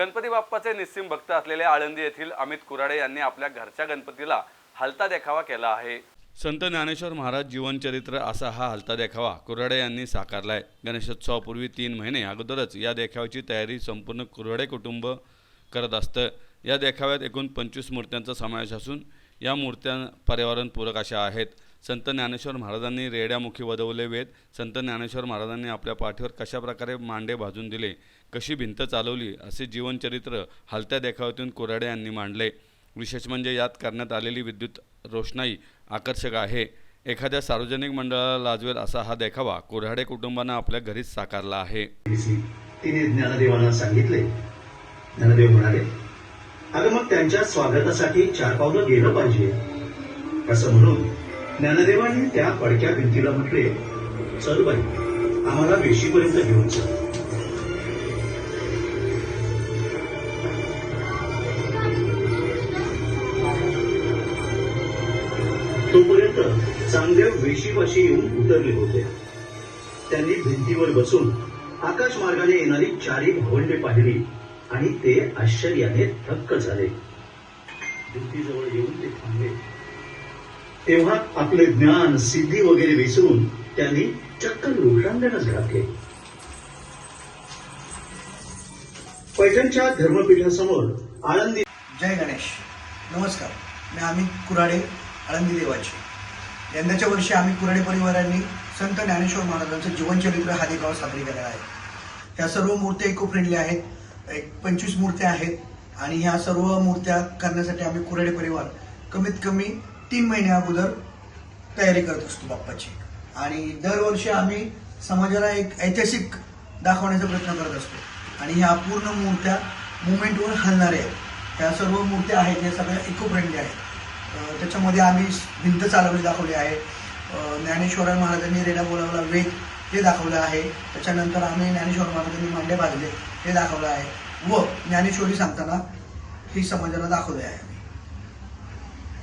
गणपती बाप्पाचे निस्सिम भक्त असलेले आळंदी येथील अमित कुराडे यांनी आपल्या घरच्या गणपतीला हलता देखावा केला आहे. संत ज्ञानेश्वर महाराज जीवनचरित्र असा हा हलता देखावा कुराडे यांनी साकारलाय. गणेशोत्सवापूर्वी तीन महिने अगोदरच या देखाव्याची तयारी संपूर्ण कुराडे कुटुंब करत असतं. या देखाव्यात एकूण पंचवीस मूर्त्यांचा समावेश असून या मूर्त्या पर्यावरणपूरक अशा आहेत. संत ज्ञानेश्वर महाराजांनी रेड्यामुखी वदवले वेद संत ज्ञानेश्वर महाराजांनी आपल्या पाठीवर कशाप्रकारे मांडे भाजून दिले? कशी भिंत चालवली? असे जीवनचरित्र हलत्या देखाव्यातून कोराडे यांनी मांडले. विशेष म्हणजे यात करण्यात आलेली विद्युत रोषणाई आकर्षक आहे. एखाद्या सार्वजनिक मंडळाला लाजवेल असा हा देखावा कुऱ्हाडे कुटुंबानं आपल्या घरीच साकारला आहे. तिने ज्ञानदेवांना सांगितले. ज्ञानदेव म्हणाले अगं मग त्यांच्या स्वागतासाठी चार पावलं गेलं पाहिजे. असं म्हणून ज्ञानदेवाने त्या पडक्या भिंतीला म्हटले चल बाई आम्हाला वेशीपर्यंत घेऊन चल. तोपर्यंत चांगदेव वेशीपाशी येऊन उतरले होते. त्यांनी भिंतीवर बसून आकाश मार्गाने येणारी चारी भावंडे पाहिली आणि ते आश्चर्याने थक्क झाले. भिंतीजवळ येऊन ते थांबले. तेव्हा आपले ज्ञान सिद्धी वगैरे विसरून त्यांनी चक्क लोटांगणच घातले पैठणच्या धर्मपीठासमोर आळंदी जय गणेश. नमस्कार. मी अमित कुराडे आळंदी देवाचे. यंदाच्या वर्षी आम्ही कुराडे परिवारांनी संत ज्ञानेश्वर महाराजांचं जीवनचरित्र हा देखावा साजरी केलेला आहे. ह्या सर्व मूर्त्या इको फ्रेंडली आहेत. एक पंचवीस मूर्त्या आहेत. आणि ह्या सर्व मूर्त्या करण्यासाठी आम्ही कुराडे परिवार कमीत कमी तीन महिन्या अगोदर तयारी करत असतो बाप्पाची. आणि दरवर्षी आम्ही समाजाला एक ऐतिहासिक दाखवण्याचा प्रयत्न करत असतो. आणि ह्या पूर्ण मूर्त्या मुवमेंटवर हलणाऱ्या आहेत. ह्या सर्व मूर्त्या आहेत या सगळ्या इको फ्रेंडली आहेत त्याच्यामध्ये आम्ही भिंत चालवली दाखवली आहे. ज्ञानेश्वर महाराजांनी रेडा बोलावला वेद हे दाखवलं आहे. त्याच्यानंतर आम्ही ज्ञानेश्वर महाराजांनी मांडे बांधले हे दाखवलं आहे. व ज्ञानेश्वरी सांगताना ही समाजाला दाखवले आहे.